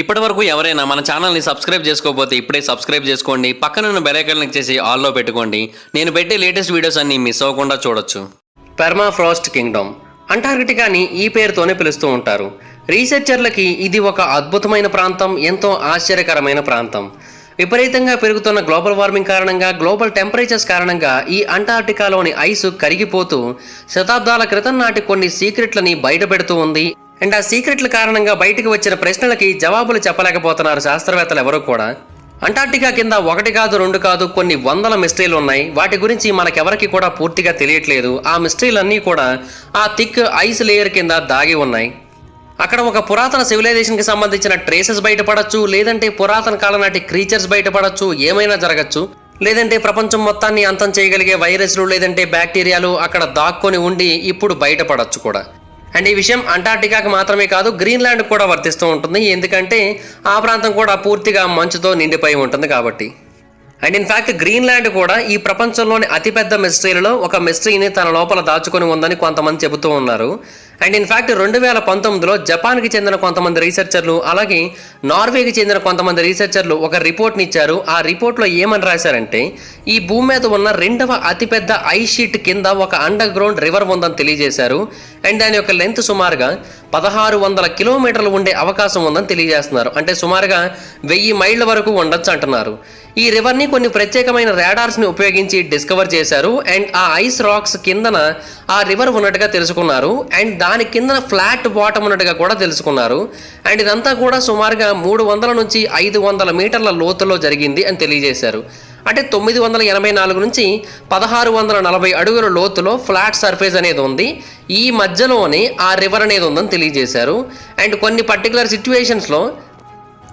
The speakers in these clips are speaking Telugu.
ఇప్పటి వరకు ఎవరైనా మన ఛానల్ని సబ్స్క్రైబ్ చేసుకోకపోతే ఇప్పుడే సబ్స్క్రైబ్ చేసుకోండి. పక్కనున్న బెల్ క్లిక్ చేసి ఆల్లో పెట్టుకోండి. నేను పెట్టే లేటెస్ట్ వీడియోస్ అన్ని మిస్ అవ్వకుండా చూడొచ్చు. పెర్మాఫ్రాస్ట్ కింగ్డమ్ అంటార్కిటికాని ఈ పేరుతోనే పిలుస్తూ ఉంటారు. రీసెర్చర్లకి ఇది ఒక అద్భుతమైన ప్రాంతం ఎంతో ఆశ్చర్యకరమైన ప్రాంతం. విపరీతంగా పెరుగుతున్న గ్లోబల్ వార్మింగ్ కారణంగా గ్లోబల్ టెంపరేచర్స్ కారణంగా ఈ అంటార్టికాలోని ఐసు కరిగిపోతూ శతాబ్దాల క్రితం నాటి కొన్ని సీక్రెట్లని బయటపెడుతూ ఉంది. అండ్ ఆ సీక్రెట్ల కారణంగా బయటకు వచ్చిన ప్రశ్నలకి జవాబులు చెప్పలేకపోతున్నారు శాస్త్రవేత్తలు ఎవరూ కూడా. అంటార్టికా కింద ఒకటి కాదు రెండు కాదు కొన్ని వందల మిస్టరీలు ఉన్నాయి. వాటి గురించి మనకెవరికి కూడా పూర్తిగా తెలియట్లేదు. ఆ మిస్టరీలన్నీ కూడా ఆ థిక్ ఐస్ లేయర్ కింద దాగి ఉన్నాయి. అక్కడ ఒక పురాతన సివిలైజేషన్కి సంబంధించిన ట్రేసెస్ బయటపడచ్చు లేదంటే పురాతన కాలం నాటి క్రీచర్స్ బయటపడచ్చు ఏమైనా జరగచ్చు. లేదంటే ప్రపంచం మొత్తాన్ని అంతం చేయగలిగే వైరస్లు లేదంటే బ్యాక్టీరియాలు అక్కడ దాక్కొని ఉండి ఇప్పుడు బయటపడచ్చు కూడా. అండ్ ఈ విషయం అంటార్టికాకి మాత్రమే కాదు గ్రీన్లాండ్ కూడా వర్తిస్తూ ఉంటుంది. ఎందుకంటే ఆ ప్రాంతం కూడా పూర్తిగా మంచుతో నిండిపోయి ఉంటుంది కాబట్టి. అండ్ ఇన్ఫ్యాక్ట్ గ్రీన్లాండ్ కూడా ఈ ప్రపంచంలోని అతిపెద్ద మిస్టరీలలో ఒక మిస్టరీని తన లోపల దాచుకొని ఉందని కొంతమంది చెబుతూ ఉన్నారు. అండ్ ఇన్ఫ్యాక్ట్ రెండు వేల పంతొమ్మిదిలో జపాన్కి చెందిన కొంతమంది రీసెర్చర్లు అలాగే నార్వేకి చెందిన కొంతమంది రీసెర్చర్లు ఒక రిపోర్ట్ని ఇచ్చారు. ఆ రిపోర్ట్లో ఏమని రాశారంటే ఈ భూమి మీద ఉన్న రెండవ అతిపెద్ద ఐస్ షీట్ కింద ఒక అండర్ గ్రౌండ్ రివర్ ఉందని తెలియజేశారు. అండ్ దాని యొక్క లెంత్ సుమారుగా పదహారు వందల కిలోమీటర్లు ఉండే అవకాశం ఉందని తెలియజేస్తున్నారు. అంటే సుమారుగా వెయ్యి మైళ్ళ వరకు ఉండొచ్చు అంటున్నారు. ఈ రివర్ని కొన్ని ప్రత్యేకమైన రాడార్స్ని ఉపయోగించి డిస్కవర్ చేశారు. అండ్ ఆ ఐస్ రాక్స్ కిందన ఆ రివర్ ఉన్నట్టుగా తెలుసుకున్నారు. అండ్ దాని కిందన ఫ్లాట్ బాటమ్ ఉన్నట్టుగా కూడా తెలుసుకున్నారు. అండ్ ఇదంతా కూడా సుమారుగా మూడు వందల నుంచి ఐదు వందల మీటర్ల లోతులో జరిగింది అని తెలియజేశారు. అంటే తొమ్మిది వందల ఎనభై నాలుగు నుంచి పదహారు వందల నలభై అడుగుల లోతులో ఫ్లాట్ సర్ఫేస్ అనేది ఉంది. ఈ మధ్యలోనే ఆ రివర్ అనేది ఉందని తెలియజేశారు. అండ్ కొన్ని పర్టికులర్ సిచ్యువేషన్స్లో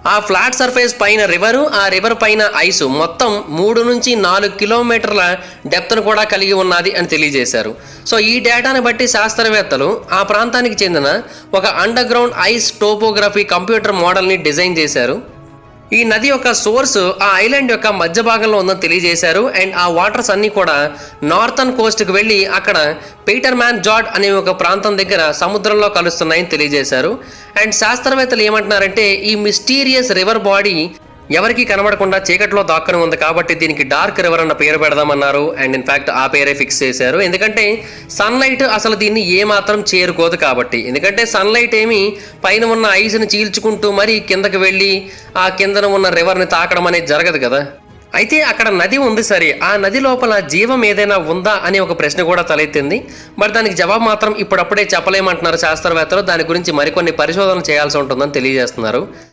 ఆ ఫ్లాట్ సర్ఫేస్ పైన రివరు ఆ రివర్ పైన ఐసు. మొత్తం మూడు నుంచి నాలుగు కిలోమీటర్ల డెప్త్ను కూడా కలిగి ఉన్నది అని తెలియజేశారు. సో ఈ డేటాను బట్టి శాస్త్రవేత్తలు ఆ ప్రాంతానికి చెందిన ఒక underground ice topography computer మోడల్ని డిజైన్ చేశారు. ఈ నది యొక్క సోర్స్ ఆ ఐలాండ్ యొక్క మధ్య భాగంలో ఉందని తెలియజేశారు. అండ్ ఆ వాటర్స్ అన్నీ కూడా నార్థన్ కోస్ట్కి వెళ్ళి అక్కడ పీటర్ మ్యాన్ జార్డ్ అనే ఒక ప్రాంతం దగ్గర సముద్రంలో కలుస్తున్నాయని తెలియజేశారు. అండ్ శాస్త్రవేత్తలు ఏమంటున్నారంటే ఈ మిస్టీరియస్ రివర్ బాడీ ఎవరికి కనబడకుండా చీకట్లో దాక్కుని ఉంది కాబట్టి దీనికి డార్క్ రివర్ అన్న పేరు పెడదామన్నారు. అండ్ ఇన్ఫాక్ట్ ఆ పేరే ఫిక్స్ చేశారు. ఎందుకంటే సన్లైట్ అసలు దీన్ని ఏమాత్రం చేరుకోదు కాబట్టి. ఎందుకంటే సన్లైట్ ఏమి పైన ఉన్న ఐస్ని చీల్చుకుంటూ మరీ కిందకి వెళ్ళి ఆ కిందన ఉన్న రివర్ని తాకడం అనేది జరగదు కదా. అయితే అక్కడ నది ఉంది సరే. ఆ నది లోపల జీవం ఏదైనా ఉందా అనే ఒక ప్రశ్న కూడా తలెత్తింది. బట్ దానికి జవాబు మాత్రం ఇప్పుడప్పుడే చెప్పలేమంటున్నారు శాస్త్రవేత్తలు. దాని గురించి మరికొన్ని పరిశోధనలు చేయాల్సి ఉంటుందని తెలియజేస్తున్నారు.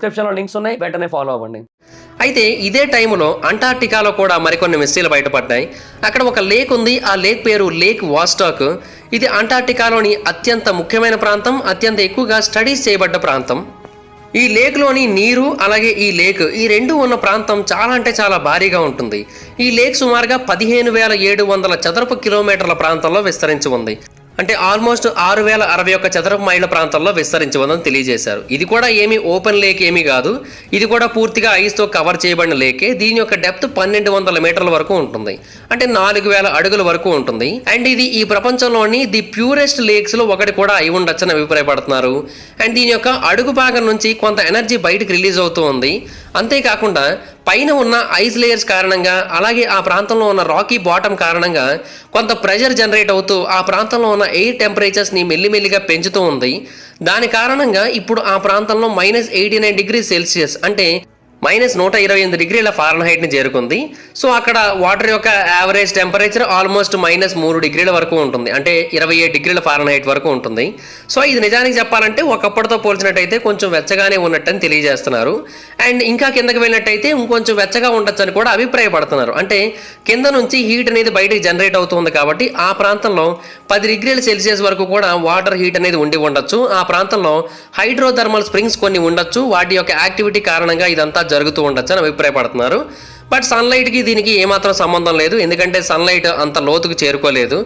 డిస్క్రిప్షన్లో లింక్స్ ఉన్నాయి. వెంటనే ఫాలో అవ్వండి. అయితే ఇదే టైంలో అంటార్టికాలో కూడా మరికొన్ని మిస్టీలు బయటపడ్డాయి. అక్కడ ఒక లేక్ ఉంది. ఆ లేక్ పేరు లేక్ వాస్టాక్ ఇది అంటార్టికాలోని అత్యంత ముఖ్యమైన ప్రాంతం అత్యంత ఎక్కువగా స్టడీస్ చేయబడ్డ ప్రాంతం. ఈ లేక్లోని నీరు అలాగే ఈ లేక్ ఈ రెండు ఉన్న ప్రాంతం చాలా అంటే చాలా భారీగా ఉంటుంది. ఈ లేక్ సుమారుగా పదిహేను వేల ఏడు వందల చదరపు కిలోమీటర్ల ప్రాంతంలో విస్తరించి ఉంది. అంటే ఆల్మోస్ట్ ఆరు వేల అరవై ఒక్క చదరపు మైళ్ళ ప్రాంతంలో విస్తరించి ఉందని తెలియజేశారు. ఇది కూడా ఏమీ ఓపెన్ లేక్ ఏమీ కాదు. ఇది కూడా పూర్తిగా ఐస్తో కవర్ చేయబడిన లేకే. దీని యొక్క డెప్త్ పన్నెండు వందల మీటర్ల వరకు ఉంటుంది. అంటే నాలుగు వేల అడుగుల వరకు ఉంటుంది. అండ్ ఇది ఈ ప్రపంచంలోని ది ప్యూరెస్ట్ లేక్స్లో ఒకటి కూడా అయి ఉండొచ్చని అభిప్రాయపడుతున్నారు. అండ్ దీని యొక్క అడుగు భాగం నుంచి కొంత ఎనర్జీ బయటకు రిలీజ్ అవుతూ ఉంది. అంతేకాకుండా పైన ఉన్న ఐస్ లేయర్స్ కారణంగా అలాగే ఆ ప్రాంతంలో ఉన్న రాకీ బాటమ్ కారణంగా కొంత ప్రెషర్ జనరేట్ అవుతూ ఆ ప్రాంతంలో ఉన్న ఎయిర్ టెంపరేచర్స్ని మెల్లిమెల్లిగా పెంచుతూ ఉంది. దాని కారణంగా ఇప్పుడు ఆ ప్రాంతంలో minus eighty nine degree Celsius అంటే మైనస్ నూట ఇరవై ఎనిమిది డిగ్రీల ఫారెన్హైట్ని చేరుకుంది. సో అక్కడ వాటర్ యొక్క యావరేజ్ టెంపరేచర్ ఆల్మోస్ట్ మైనస్ మూడు డిగ్రీల వరకు ఉంటుంది. అంటే ఇరవై ఏడు డిగ్రీల ఫారెన్హైట్ వరకు ఉంటుంది. సో ఇది నిజానికి చెప్పాలంటే ఒకప్పటితో పోల్చినట్టయితే కొంచెం వెచ్చగానే ఉన్నట్టని తెలియజేస్తున్నారు. అండ్ ఇంకా కిందకి వెళ్ళినట్టయితే ఇంకొంచెం వెచ్చగా ఉండొచ్చని కూడా అభిప్రాయపడుతున్నారు. అంటే కింద నుంచి హీట్ అనేది బయటకు జనరేట్ అవుతుంది కాబట్టి ఆ ప్రాంతంలో పది డిగ్రీల సెల్సియస్ వరకు కూడా వాటర్ హీట్ అనేది ఉండి ఉండొచ్చు. ఆ ప్రాంతంలో హైడ్రోథర్మల్ స్ప్రింగ్స్ కొన్ని ఉండొచ్చు. వాటి యొక్క యాక్టివిటీ కారణంగా ఇదంతా జరుగుతూ ఉండొచ్చు అని అభిప్రాయపడుతున్నారు. బట్ సన్లైట్కి దీనికి ఏమాత్రం సంబంధం లేదు. ఎందుకంటే సన్లైట్ అంత లోతుకు చేరుకోలేదు.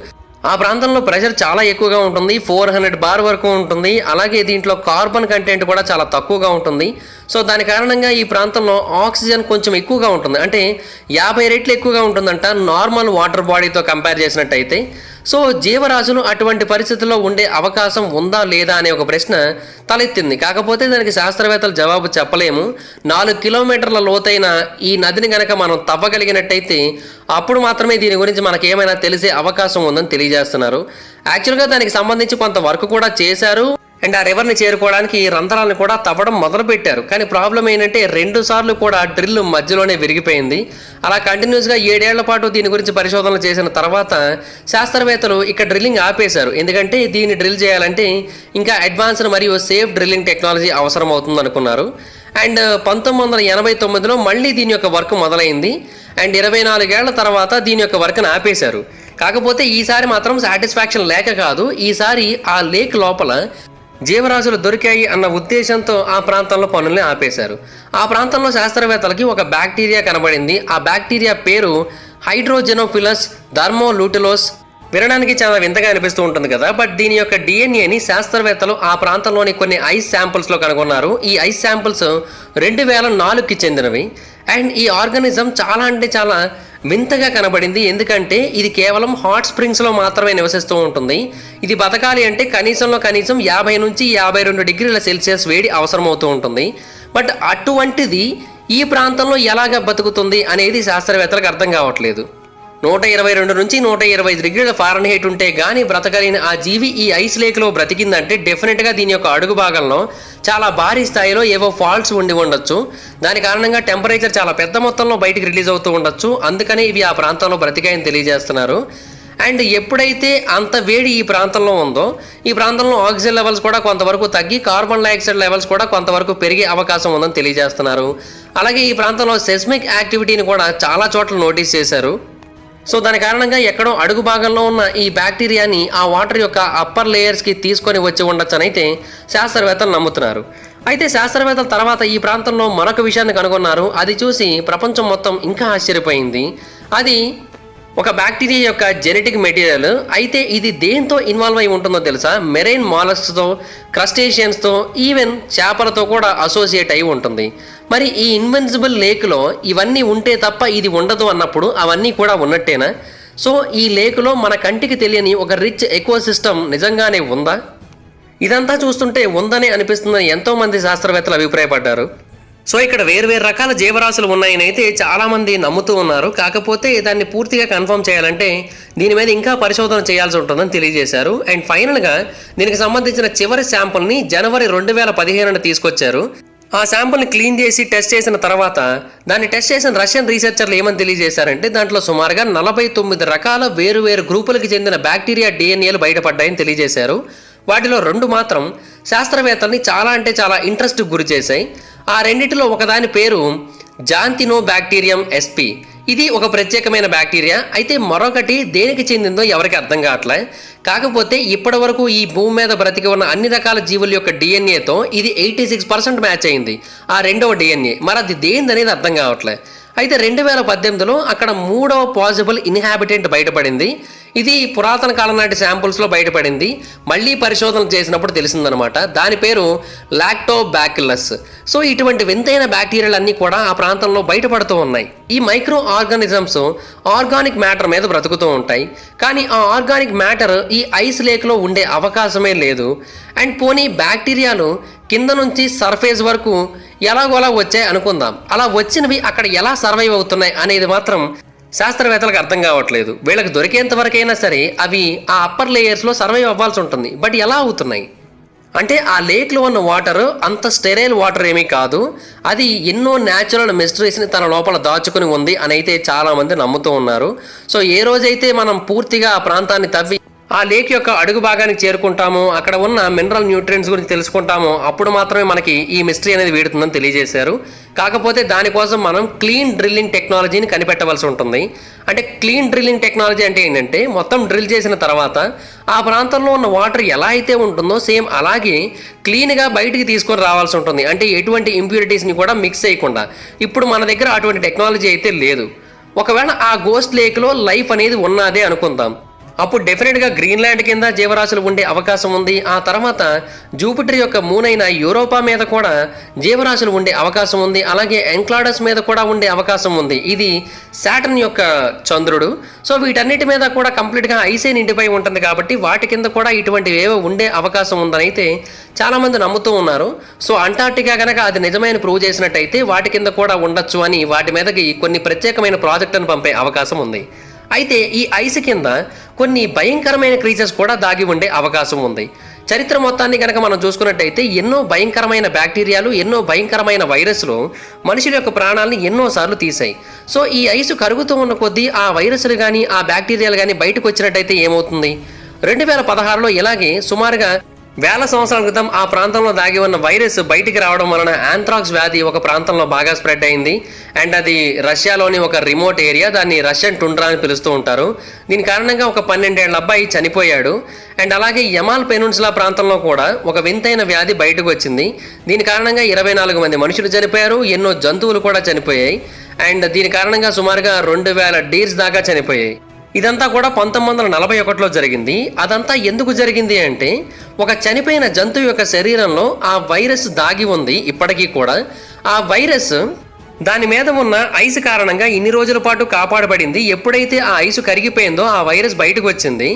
ఆ ప్రాంతంలో ప్రెషర్ చాలా ఎక్కువగా ఉంటుంది. ఫోర్ హండ్రెడ్ బార్ వరకు ఉంటుంది. అలాగే దీంట్లో కార్బన్ కంటెంట్ కూడా చాలా తక్కువగా ఉంటుంది. సో దాని కారణంగా ఈ ప్రాంతంలో ఆక్సిజన్ కొంచెం ఎక్కువగా ఉంటుంది. అంటే యాభై రెట్లు ఎక్కువగా ఉంటుందంట నార్మల్ వాటర్ బాడీతో కంపేర్ చేసినట్టయితే. సో జీవరాశులు అటువంటి పరిస్థితుల్లో ఉండే అవకాశం ఉందా లేదా అనే ఒక ప్రశ్న తలెత్తింది. కాకపోతే దానికి శాస్త్రవేత్తలు జవాబు చెప్పలేము. నాలుగు కిలోమీటర్ల లోతైన ఈ నదిని గనక మనం తవ్వగలిగినట్టయితే అప్పుడు మాత్రమే దీని గురించి మనకి ఏమైనా తెలిసే అవకాశం ఉందని తెలియజేస్తున్నారు. యాక్చువల్గా దానికి సంబంధించి కొంత వర్క్ కూడా చేశారు. అండ్ ఆ రివర్ని చేరుకోవడానికి ఈ రంధ్రాలను కూడా తవ్వడం మొదలుపెట్టారు. కానీ ప్రాబ్లం ఏంటంటే రెండు సార్లు కూడా డ్రిల్ మధ్యలోనే విరిగిపోయింది. అలా కంటిన్యూస్గా ఏడేళ్ళ పాటు దీని గురించి పరిశోధనలు చేసిన తర్వాత శాస్త్రవేత్తలు ఇక్కడ డ్రిల్లింగ్ ఆపేశారు. ఎందుకంటే దీన్ని డ్రిల్ చేయాలంటే ఇంకా అడ్వాన్స్డ్ మరియు సేఫ్ డ్రిల్లింగ్ టెక్నాలజీ అవసరం అవుతుంది అనుకున్నారు. అండ్ పంతొమ్మిది వందల ఎనభై తొమ్మిదిలో మళ్ళీ దీని యొక్క వర్క్ మొదలైంది. అండ్ ఇరవై నాలుగేళ్ళ తర్వాత దీని యొక్క వర్క్ని ఆపేశారు. కాకపోతే ఈసారి మాత్రం సాటిస్ఫాక్షన్ లేక కాదు ఈసారి ఆ లేక్ లోపల జీవరాశులు దొరికాయి అన్న ఉద్దేశంతో ఆ ప్రాంతంలో పనుల్ని ఆపేశారు. ఆ ప్రాంతంలో శాస్త్రవేత్తలకి ఒక బ్యాక్టీరియా కనబడింది. ఆ బ్యాక్టీరియా పేరు హైడ్రోజెనోఫిలస్ ధర్మోలూటిలోస్. వినడానికి చాలా వింతగా అనిపిస్తూ ఉంటుంది కదా బట్ దీని యొక్క డిఎన్ఏని శాస్త్రవేత్తలు ఆ ప్రాంతంలోని కొన్ని ఐస్ శాంపుల్స్లో కనుగొన్నారు. ఈ ఐస్ శాంపుల్స్ రెండు వేల నాలుగుకి చెందినవి. అండ్ ఈ ఆర్గానిజం చాలా అంటే చాలా వింతగా కనబడింది. ఎందుకంటే ఇది కేవలం హాట్ స్ప్రింగ్స్లో మాత్రమే నివసిస్తూ ఉంటుంది. ఇది బతకాలి అంటే కనీసంలో కనీసం యాభై నుంచి యాభై రెండు డిగ్రీల సెల్సియస్ వేడి అవసరమవుతూ ఉంటుంది. బట్ అటువంటిది ఈ ప్రాంతంలో ఎలాగ బతుకుతుంది అనేది శాస్త్రవేత్తలకు అర్థం కావట్లేదు. నూట ఇరవై రెండు నుంచి నూట ఇరవై డిగ్రీల ఫారెన్హీట్ ఉంటే గానీ బ్రతకలేని ఆ జీవి ఈ ఐస్ లేక్లో బ్రతికిందంటే డెఫినెట్గా దీని యొక్క అడుగు భాగంలో చాలా భారీ స్థాయిలో ఏవో ఫాల్ట్స్ ఉండి ఉండొచ్చు. దాని కారణంగా టెంపరేచర్ చాలా పెద్ద మొత్తంలో బయటికి రిలీజ్ అవుతూ ఉండొచ్చు. అందుకనే ఇవి ఆ ప్రాంతంలో బ్రతికాయని తెలియజేస్తున్నారు. అండ్ ఎప్పుడైతే అంత వేడి ఈ ప్రాంతంలో ఉందో ఈ ప్రాంతంలో ఆక్సిజన్ లెవెల్స్ కూడా కొంతవరకు తగ్గి కార్బన్ డైఆక్సైడ్ లెవెల్స్ కూడా కొంతవరకు పెరిగే అవకాశం ఉందని తెలియజేస్తున్నారు. అలాగే ఈ ప్రాంతంలో సెస్మిక్ యాక్టివిటీని కూడా చాలా చోట్ల నోటీస్ చేశారు. సో దాని కారణంగా ఎక్కడో అడుగు భాగంలో ఉన్న ఈ బ్యాక్టీరియాని ఆ వాటర్ యొక్క అప్పర్ లేయర్స్కి తీసుకొని వచ్చి ఉండొచ్చనైతే అయితే శాస్త్రవేత్తలు నమ్ముతున్నారు. అయితే శాస్త్రవేత్తల తర్వాత ఈ ప్రాంతంలో మరొక విషయాన్ని కనుగొన్నారు. అది చూసి ప్రపంచం మొత్తం ఇంకా ఆశ్చర్యపోయింది. అది ఒక బ్యాక్టీరియా యొక్క జెనెటిక్ మెటీరియల్. అయితే ఇది దేంతో ఇన్వాల్వ్ అయి ఉంటుందో తెలుసా? మెరైన్ మాలస్తో క్రస్టేషియన్స్తో ఈవెన్ చేపలతో కూడా అసోసియేట్ అయి ఉంటుంది. మరి ఈ ఇన్వెన్సిబుల్ లేక్లో ఇవన్నీ ఉంటే తప్ప ఇది ఉండదు అన్నప్పుడు అవన్నీ కూడా ఉన్నట్టేనా? సో ఈ లేకులో మన కంటికి తెలియని ఒక రిచ్ ఎకో సిస్టమ్ నిజంగానే ఉందా? ఇదంతా చూస్తుంటే ఉందని అనిపిస్తుందని ఎంతోమంది శాస్త్రవేత్తలు అభిప్రాయపడ్డారు. సో ఇక్కడ వేరు వేరు రకాల జీవరాశులు ఉన్నాయని అయితే చాలామంది నమ్ముతూ ఉన్నారు. కాకపోతే దాన్ని పూర్తిగా కన్ఫర్మ్ చేయాలంటే దీని మీద ఇంకా పరిశోధన చేయాల్సి ఉంటుందని తెలియజేశారు. అండ్ ఫైనల్గా దీనికి సంబంధించిన చివరి శాంపుల్ని జనవరి రెండు వేల పదిహేనున తీసుకొచ్చారు. ఆ శాంపుల్ని క్లీన్ చేసి టెస్ట్ చేసిన తర్వాత దాన్ని టెస్ట్ చేసిన రష్యన్ రీసెర్చర్లు ఏమని తెలియజేశారంటే దాంట్లో సుమారుగా నలభై తొమ్మిది రకాల వేరు వేరు గ్రూపులకు చెందిన బ్యాక్టీరియా డిఎన్ఏలు బయటపడ్డాయని తెలియజేశారు. వాటిలో రెండు మాత్రం శాస్త్రవేత్తల్ని చాలా అంటే చాలా ఇంట్రెస్ట్కి గురి చేశాయి. ఆ రెండింటిలో ఒకదాని పేరు జాంతినో బ్యాక్టీరియం ఎస్పి. ఇది ఒక ప్రత్యేకమైన బ్యాక్టీరియా. అయితే మరొకటి దేనికి చెందిందో ఎవరికి అర్థం కావట్లే. కాకపోతే ఇప్పటి వరకు ఈ భూమి మీద బ్రతికి ఉన్న అన్ని రకాల జీవుల యొక్క డిఎన్ఏతో ఇది ఎయిటీ సిక్స్ పర్సెంట్ మ్యాచ్ అయింది. ఆ రెండవ డిఎన్ఏ. మరి అది దేనిది అనేది అర్థం కావట్లే. అయితే రెండు వేల పద్దెనిమిదిలో అక్కడ మూడవ పాసిబుల్ ఇన్హాబిటెంట్ బయటపడింది. ఇది పురాతన కాలం నాటి శాంపుల్స్లో బయటపడింది. మళ్ళీ పరిశోధన చేసినప్పుడు తెలిసిందనమాట. దాని పేరు లాక్టోబాక్యులస్ సో ఇటువంటి వింతైన బ్యాక్టీరియాలు అన్నీ కూడా ఆ ప్రాంతంలో బయటపడుతూ ఉన్నాయి. ఈ మైక్రో ఆర్గానిజమ్స్ ఆర్గానిక్ మ్యాటర్ మీద బ్రతుకుతూ ఉంటాయి. కానీ ఆ ఆర్గానిక్ మ్యాటర్ ఈ ఐస్ లేక్లో ఉండే అవకాశమే లేదు. అండ్ పోనీ బ్యాక్టీరియాలు కింద నుంచి సర్ఫేస్ వరకు ఎలాగోలా వచ్చాయి అనుకుందాం. అలా వచ్చినవి అక్కడ ఎలా సర్వైవ్ అవుతున్నాయి అనేది మాత్రం శాస్త్రవేత్తలకు అర్థం కావట్లేదు. వీళ్ళకి దొరికేంత వరకైనా సరే అవి ఆ అప్పర్ లేయర్స్లో సర్వైవ్ అవ్వాల్సి ఉంటుంది. బట్ ఎలా అవుతున్నాయి? అంటే ఆ లేక్లో ఉన్న వాటర్ అంత స్టెరైల్ వాటర్ ఏమీ కాదు. అది ఎన్నో న్యాచురల్ మిస్టరీస్ని తన లోపల దాచుకుని ఉంది అని అయితే చాలామంది నమ్ముతూ ఉన్నారు. సో ఏ రోజైతే మనం పూర్తిగా ఆ ప్రాంతాన్ని తవ్వి ఆ లేక్ యొక్క అడుగు భాగానికి చేరుకుంటాము. అక్కడ ఉన్న మినరల్ న్యూట్రియంట్స్ గురించి తెలుసుకుంటాము. అప్పుడు మాత్రమే మనకి ఈ మిస్టరీ అనేది వీడుతుందని తెలియజేశారు. కాకపోతే దానికోసం మనం క్లీన్ డ్రిల్లింగ్ టెక్నాలజీని కనిపెట్టవలసి ఉంటుంది. అంటే క్లీన్ డ్రిల్లింగ్ టెక్నాలజీ అంటే ఏంటంటే మొత్తం డ్రిల్ చేసిన తర్వాత ఆ ప్రాంతంలో ఉన్న వాటర్ ఎలా అయితే ఉంటుందో సేమ్ అలాగే క్లీన్గా బయటికి తీసుకొని రావాల్సి ఉంటుంది. అంటే ఎటువంటి ఇంప్యూరిటీస్ని కూడా మిక్స్ చేయకుండా. ఇప్పుడు మన దగ్గర అటువంటి టెక్నాలజీ అయితే లేదు. ఒకవేళ ఆ గోస్ట్ లేక్లో లైఫ్ అనేది ఉన్నదే అనుకుందాం. అప్పుడు డెఫినెట్గా గ్రీన్లాండ్ కింద జీవరాశులు ఉండే అవకాశం ఉంది. ఆ తర్వాత జూపిటర్ యొక్క మూన్ అయిన యూరోపా మీద కూడా జీవరాశులు ఉండే అవకాశం ఉంది. అలాగే ఎంక్లాడస్ మీద కూడా ఉండే అవకాశం ఉంది. ఇది శాటర్న్ యొక్క చంద్రుడు. సో వీటన్నిటి మీద కూడా కంప్లీట్గా ఐసే నిండిపోయి ఉంటుంది కాబట్టి వాటి కింద కూడా ఇటువంటివి ఏవో ఉండే అవకాశం ఉందని అయితే చాలామంది నమ్ముతూ ఉన్నారు. సో అంటార్టికా కనుక అది నిజమైన ప్రూవ్ చేసినట్టయితే వాటి కింద కూడా ఉండొచ్చు అని వాటి మీదకి కొన్ని ప్రత్యేకమైన ప్రాజెక్టును పంపే అవకాశం ఉంది. అయితే ఈ ఐస్ కింద కొన్ని భయంకరమైన క్రీచర్స్ కూడా దాగి ఉండే అవకాశం ఉంది. చరిత్ర మొత్తాన్ని కనుక మనం చూసుకున్నట్టయితే ఎన్నో భయంకరమైన బ్యాక్టీరియాలు ఎన్నో భయంకరమైన వైరస్లు మనుషుల యొక్క ప్రాణాలను ఎన్నోసార్లు తీసాయి సో ఈ ఐస్ కరుగుతూ ఉన్న కొద్దీ ఆ వైరస్లు కానీ ఆ బ్యాక్టీరియాలు కానీ బయటకు వచ్చినట్టయితే ఏమవుతుంది? రెండు వేల పదహారులో ఇలాగే సుమారుగా వేల సంవత్సరాల క్రితం ఆ ప్రాంతంలో దాగి ఉన్న వైరస్ బయటికి రావడం వలన ఆంథ్రాక్స్ వ్యాధి ఒక ప్రాంతంలో బాగా స్ప్రెడ్ అయింది. అండ్ అది రష్యాలోని ఒక రిమోట్ ఏరియా దాన్ని రష్యన్ టుండ్రా అని పిలుస్తూ ఉంటారు. దీని కారణంగా ఒక పన్నెండేళ్ళ అబ్బాయి చనిపోయాడు. అండ్ అలాగే యమాల్ పెనున్సులా ప్రాంతంలో కూడా ఒక వింతైన వ్యాధి బయటకు వచ్చింది. దీని కారణంగా ఇరవై నాలుగు మంది మనుషులు చనిపోయారు ఎన్నో జంతువులు కూడా చనిపోయాయి. అండ్ దీని కారణంగా సుమారుగా రెండు వేల డీర్స్ దాకా చనిపోయాయి. ఇదంతా కూడా పంతొమ్మిది వందల నలభై ఒకటిలో జరిగింది. అదంతా ఎందుకు జరిగింది అంటే ఒక చనిపోయిన జంతువు యొక్క శరీరంలో ఆ వైరస్ దాగి ఉంది ఇప్పటికీ కూడా. ఆ వైరస్ దాని మీద ఉన్న ఐస్ కారణంగా ఇన్ని రోజుల పాటు కాపాడబడింది. ఎప్పుడైతే ఆ ఐసు కరిగిపోయిందో ఆ వైరస్ బయటకు వచ్చింది.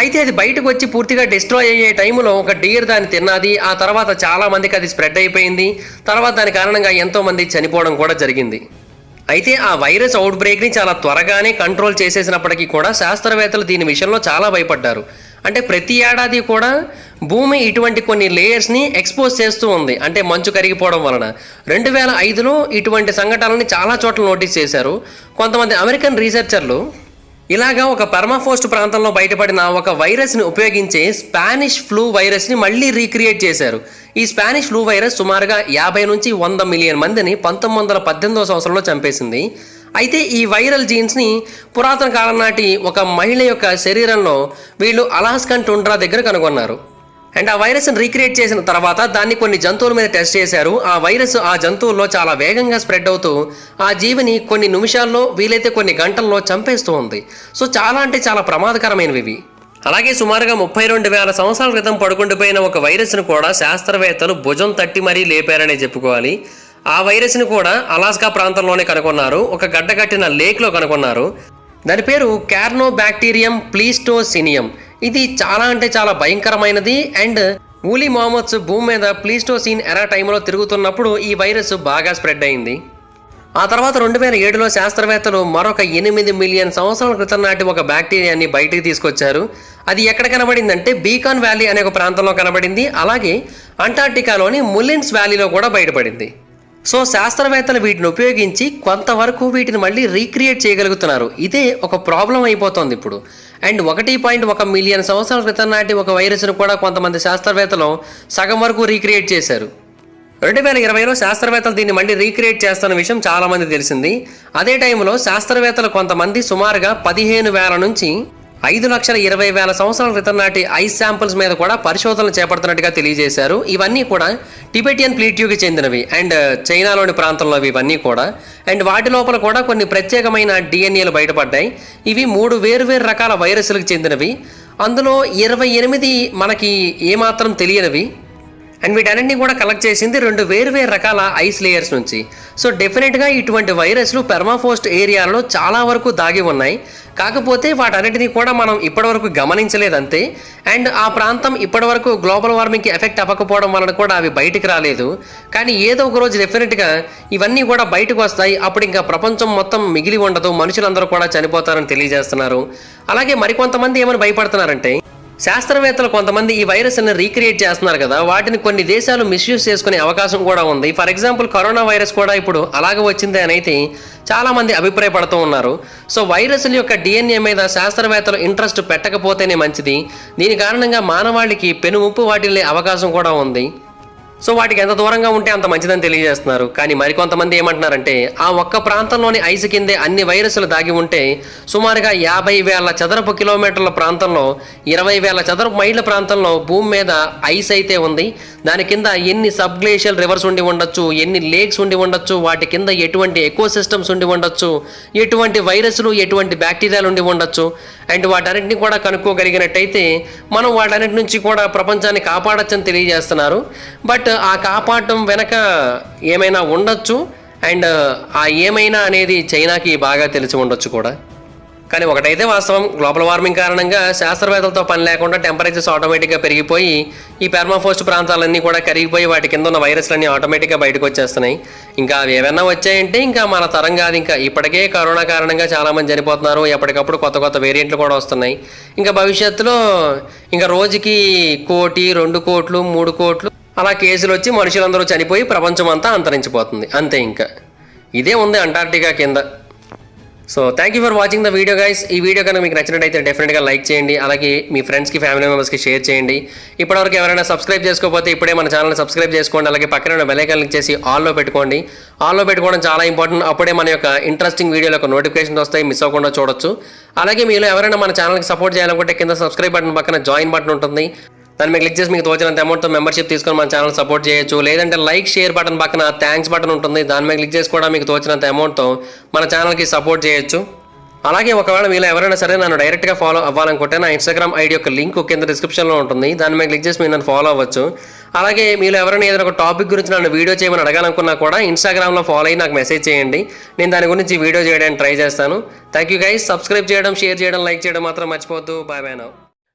అయితే అది బయటకు వచ్చి పూర్తిగా డిస్ట్రాయ్ అయ్యే టైంలో ఒక డీర్ దాన్ని తిన్నది. ఆ తర్వాత చాలా మందికి అది స్ప్రెడ్ అయిపోయింది. తర్వాత దాని కారణంగా ఎంతోమంది చనిపోవడం కూడా జరిగింది. అయితే ఆ వైరస్ అవుట్ బ్రేక్ని చాలా త్వరగానే కంట్రోల్ చేసేసినప్పటికీ కూడా శాస్త్రవేత్తలు దీని విషయంలో చాలా భయపడ్డారు. అంటే ప్రతి ఏడాది కూడా భూమి ఇటువంటి కొన్ని లేయర్స్ని ఎక్స్పోజ్ చేస్తూ ఉంది. అంటే మంచు కరిగిపోవడం వలన. రెండు వేల ఐదులో ఇటువంటి సంఘటనల్ని చాలా చోట్ల నోటీస్ చేశారు. కొంతమంది అమెరికన్ రీసెర్చర్లు ఇలాగా ఒక పర్మాఫోస్ట్ ప్రాంతంలో బయటపడిన ఒక వైరస్ని ఉపయోగించే స్పానిష్ ఫ్లూ వైరస్ని మళ్ళీ రీక్రియేట్ చేశారు. ఈ స్పానిష్ ఫ్లూ వైరస్ సుమారుగా యాభై నుంచి వంద మిలియన్ మందిని పంతొమ్మిది వందల పద్దెనిమిదవ సంవత్సరంలో చంపేసింది. అయితే ఈ వైరల్ జీన్స్ని పురాతన కాలం నాటి ఒక మహిళ యొక్క శరీరంలో వీళ్ళు అలాస్కన్ టుండ్రా దగ్గర కనుగొన్నారు. అండ్ ఆ వైరస్ని రీక్రియేట్ చేసిన తర్వాత దాన్ని కొన్ని జంతువుల మీద టెస్ట్ చేశారు. ఆ వైరస్ ఆ జంతువుల్లో చాలా వేగంగా స్ప్రెడ్ అవుతూ ఆ జీవిని కొన్ని నిమిషాల్లో వీలైతే కొన్ని గంటల్లో చంపేస్తూ ఉంది. సో చాలా అంటే చాలా ప్రమాదకరమైనవి ఇవి. అలాగే సుమారుగా ముప్పై రెండు వేల సంవత్సరాల క్రితం పడుకుండిపోయిన ఒక వైరస్ను కూడా శాస్త్రవేత్తలు భుజం తట్టి మరీ లేపారనే చెప్పుకోవాలి. ఆ వైరస్ని కూడా అలాస్కా ప్రాంతంలోనే కనుగొన్నారు. ఒక గడ్డ కట్టిన లేక్లో కనుగొన్నారు. దాని పేరు క్యార్నో బ్యాక్టీరియం ప్లీస్టోసినియం. ఇది చాలా అంటే చాలా భయంకరమైనది అండ్ ఊలీ మొహమ్మద్స్ భూమి మీద ప్లీస్టోసిన్ ఎరా టైంలో తిరుగుతున్నప్పుడు ఈ వైరస్ బాగా స్ప్రెడ్ అయింది. ఆ తర్వాత రెండు వేల ఏడులో శాస్త్రవేత్తలు మరొక ఎనిమిది మిలియన్ సంవత్సరాల క్రితం నాటి ఒక బ్యాక్టీరియాని బయటికి తీసుకొచ్చారు. అది ఎక్కడ కనబడిందంటే బీకాన్ వ్యాలీ అనే ఒక ప్రాంతంలో కనబడింది. అలాగే అంటార్టికాలోని ములిన్స్ వ్యాలీలో కూడా బయటపడింది. సో శాస్త్రవేత్తలు వీటిని ఉపయోగించి కొంతవరకు వీటిని మళ్ళీ రీక్రియేట్ చేయగలుగుతున్నారు. ఇదే ఒక ప్రాబ్లం అయిపోతుంది ఇప్పుడు. అండ్ ఒకటి పాయింట్ ఒక మిలియన్ సంవత్సరాల క్రితం నాటి ఒక వైరస్ను కూడా కొంతమంది శాస్త్రవేత్తలు సగం వరకు రీక్రియేట్ చేశారు. రెండు వేల ఇరవైలో శాస్త్రవేత్తలు దీన్ని మళ్ళీ రీక్రియేట్ చేస్తున్న విషయం చాలామంది తెలిసింది. అదే టైంలో శాస్త్రవేత్తలు కొంతమంది సుమారుగా పదిహేను వేల నుంచి ఐదు లక్షల ఇరవై వేల సంవత్సరాల క్రితం నాటి ఐస్ శాంపుల్స్ మీద కూడా పరిశోధనలు చేపడుతున్నట్టుగా తెలియజేశారు. ఇవన్నీ కూడా టిబెటియన్ ప్లీట్యూకి చెందినవి. అండ్ uh, చైనాలోని ప్రాంతంలో ఇవన్నీ కూడా. అండ్ వాటి లోపల కూడా కొన్ని ప్రత్యేకమైన డిఎన్ఏలు బయటపడ్డాయి. ఇవి మూడు వేరువేరు రకాల వైరస్లకు చెందినవి. అందులో ఇరవై ఎనిమిది మనకి ఏమాత్రం తెలియనివి. అండ్ వీటన్నింటినీ కూడా కలెక్ట్ చేసింది రెండు వేరువేరు రకాల ఐస్ లేయర్స్ నుంచి. సో డెఫినెట్గా ఇటువంటి వైరస్లు పెర్మాఫోస్ట్ ఏరియాలో చాలా వరకు దాగి ఉన్నాయి. కాకపోతే వాటన్నిటినీ కూడా మనం ఇప్పటివరకు గమనించలేదంతే. అండ్ ఆ ప్రాంతం ఇప్పటివరకు గ్లోబల్ వార్మింగ్కి ఎఫెక్ట్ అవ్వకపోవడం వలన కూడా అవి బయటికి రాలేదు. కానీ ఏదో ఒక రోజు డెఫినెట్గా ఇవన్నీ కూడా బయటకు వస్తాయి. అప్పుడు ఇంకా ప్రపంచం మొత్తం మిగిలి ఉండదు. మనుషులందరూ కూడా చనిపోతారని తెలియజేస్తున్నారు. అలాగే మరికొంతమంది ఏమని భయపడుతున్నారంటే శాస్త్రవేత్తలు కొంతమంది ఈ వైరస్ని రీక్రియేట్ చేస్తున్నారు కదా వాటిని కొన్ని దేశాలు మిస్యూజ్ చేసుకునే అవకాశం కూడా ఉంది. ఫర్ ఎగ్జాంపుల్ కరోనా వైరస్ కూడా ఇప్పుడు అలాగే వచ్చింది అని అయితే చాలామంది అభిప్రాయపడుతూ ఉన్నారు. సో వైరస్ల యొక్క డిఎన్ఏ మీద శాస్త్రవేత్తలు ఇంట్రెస్ట్ పెట్టకపోతేనే మంచిది. దీని కారణంగా మానవాళికి పెనుముప్పు వాటిల్లే అవకాశం కూడా ఉంది. సో వాటికి ఎంత దూరంగా ఉంటే అంత మంచిదని తెలియజేస్తున్నారు. కానీ మరికొంతమంది ఏమంటున్నారంటే ఆ ఒక్క ప్రాంతంలోని ఐస్ కిందే అన్ని వైరస్లు దాగి ఉంటే సుమారుగా యాభై వేల చదరపు కిలోమీటర్ల ప్రాంతంలో ఇరవై వేల చదరపు మైళ్ళ ప్రాంతంలో భూమి మీద ఐస్ అయితే ఉంది. దాని కింద ఎన్ని సబ్ గ్లేషియల్ రివర్స్ ఉండి ఉండొచ్చు ఎన్ని లేక్స్ ఉండి ఉండొచ్చు వాటి కింద ఎటువంటి ఎకో సిస్టమ్స్ ఉండి ఉండొచ్చు ఎటువంటి వైరస్లు ఎటువంటి బ్యాక్టీరియాలు ఉండి ఉండొచ్చు. అండ్ వాటన్నిటిని కూడా కనుక్కోగలిగినట్టయితే మనం వాటన్నిటి నుంచి కూడా ప్రపంచాన్ని కాపాడొచ్చని తెలియజేస్తున్నారు. బట్ ఆ కాపాడటం వెనక ఏమైనా ఉండొచ్చు? అండ్ ఆ ఏమైనా అనేది చైనాకి బాగా తెలిసి ఉండొచ్చు కూడా. కానీ ఒకటైతే వాస్తవం గ్లోబల్ వార్మింగ్ కారణంగా శాస్త్రవేత్తలతో పని లేకుండా టెంపరేచర్స్ ఆటోమేటిక్గా పెరిగిపోయి ఈ పెర్మాఫోస్ట్ ప్రాంతాలన్నీ కూడా కరిగిపోయి వాటి కింద ఉన్న వైరస్లన్నీ ఆటోమేటిక్గా బయటకు వచ్చేస్తున్నాయి. ఇంకా అవి ఏమైనా వచ్చాయంటే ఇంకా మన తరం కాదు. ఇంకా ఇప్పటికే కరోనా కారణంగా చాలామంది చనిపోతున్నారు. ఎప్పటికప్పుడు కొత్త కొత్త వేరియంట్లు కూడా వస్తున్నాయి. ఇంకా భవిష్యత్తులో ఇంకా రోజుకి కోటి రెండు కోట్లు మూడు కోట్లు అలా కేసులు వచ్చి మనుషులందరూ చనిపోయి ప్రపంచం అంతా అంతరించిపోతుంది. అంతే ఇంకా. ఇదే ఉంది అంటార్క్టికా కింద. So thank you for watching the video guys ఈ వీడియో కనుక మీకు నచ్చినట్టయితే డెఫినెట్గా లైక్ చేయండి. అలాగే మీ ఫ్రెండ్స్కి ఫ్యామిలీ మెంబర్స్కి షేర్ చేయండి. ఇప్పటివరకు ఎవరైనా సబ్స్క్రైబ్ చేసుకోకపోతే ఇప్పుడే మన ఛానల్ని సబ్స్క్రైబ్ చేసుకోండి. అలాగే పక్కన ఉన్న బెల్ క్లిక్ చేసి ఆల్లో పెట్టుకోండి. ఆల్లో పెట్టుకోవడం చాలా ఇంపార్టెంట్ అప్పుడే మన యొక్క ఇంట్రెస్టింగ్ వీడియోల యొక్క నోటిఫికేషన్ వస్తాయి. మిస్ అవ్వకుండా చూడొచ్చు. అలాగే మీరు ఎవరైనా మన ఛానల్కి సపోర్ట్ చేయాలనుకుంటే కింద సబ్స్క్రైబ్ బటన్ పక్కన జాయిన్ బటన్ ఉంటుంది. దాన్ని మీకు క్లిక్ చేసి మీకు తోచినంత అమౌంట్తో మెంబర్షిప్ తీసుకొని మన ఛానల్ సపోర్ట్ చేయొచ్చు. లేదంటే లైక్ షేర్ బటన్ పక్కన థ్యాంక్స్ బటన్ ఉంటుంది. దాని మీద క్లిక్ చేసి కూడా మీకు తోచినంత అమౌంట్తో మన ఛానల్కి సపోర్ట్ చేయొచ్చు. అలాగే ఒకవేళ మీలో ఎవరైనా సరే నన్ను డైరెక్ట్గా ఫాలో అవ్వాలనుకుంటే నా ఇన్స్టాగ్రామ్ ఐడి యొక్క లింక్ కింద డిస్క్రిప్షన్లో ఉంటుంది. దాని మీద క్లిక్ చేసి మీరు నన్ను ఫాలో అవ్వచ్చు. అలాగే మీరు ఎవరైనా ఏదైనా ఒక టాపిక్ గురించి నన్ను వీడియో చేయమని అడగాలనుకున్నా కూడా ఇన్స్టాగ్రామ్లో ఫాలో అయ్యి నాకు మెసేజ్ చేయండి. నేను దాని గురించి వీడియో చేయడానికి ట్రై చేస్తాను. థ్యాంక్ యూ గైస్ సబ్స్క్రైబ్ చేయడం షేర్ చేయడం లైక్ చేయడం మాత్రం మర్చిపోద్దు bye bye now